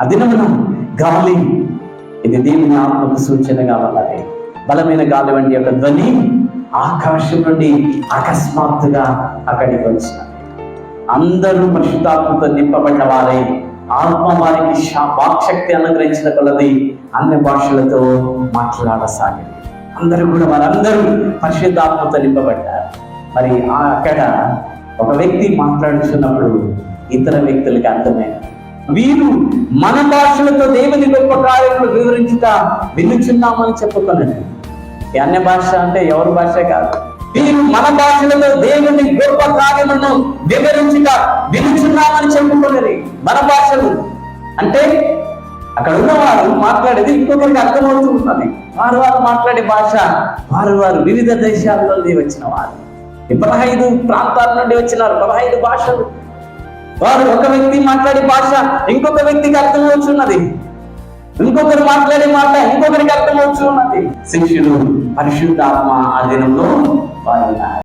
అదినమున గాలి ఇది దేవుని ఆత్మకు సూచనగా ఉన్నది. బలమైన గాలి వంటి యొక్క ధ్వని ఆకాశం నుండి అకస్మాత్తుగా అక్కడికి వచ్చిన అందరూ పరిశుద్ధాత్మతో నింపబడిన వారై. ఆత్మ వారికి వాక్శక్తి అనుగ్రహించిన కొలది అన్ని భాషలతో మాట్లాడసాగింది. అందరూ కూడా వారందరూ పరిశుద్ధాత్మతో నింపబడ్డారు. మరి ఆ అక్కడ ఒక వ్యక్తి మాట్లాడుతున్నప్పుడు ఇతర వ్యక్తులకి అర్థమైంది. వీరు మన భాషలతో దేవుని గొప్ప కార్యములు వివరించుట వినుచున్నామని చెప్పుకున్నది అన్య భాష అంటే ఎవరి భాష కాదు. వీరు మన భాషలతో దేవుని గొప్ప కార్యములను వివరించుట వినుచున్నామని చెప్పుకున్నది మన భాషలు అంటే అక్కడ ఉన్నవారు మాట్లాడేది ఇంకొకరికి అర్థమవుతూ ఉన్నది. వారు వారు మాట్లాడే భాష వారు వారు వివిధ దేశాల నుండి వచ్చిన వారు. ఈ పదహైదు ప్రాంతాల నుండి వచ్చినారు పదహైదు భాషలు. వారు ఒక వ్యక్తి మాట్లాడే భాష ఇంకొక వ్యక్తికి అర్థమవుతున్నది ఇంకొకరు మాట్లాడే మాట ఇంకొకరికి అర్థమవుతున్నది శిష్యులు పరిశుద్ధాత్మ ఆ దినంలో వారు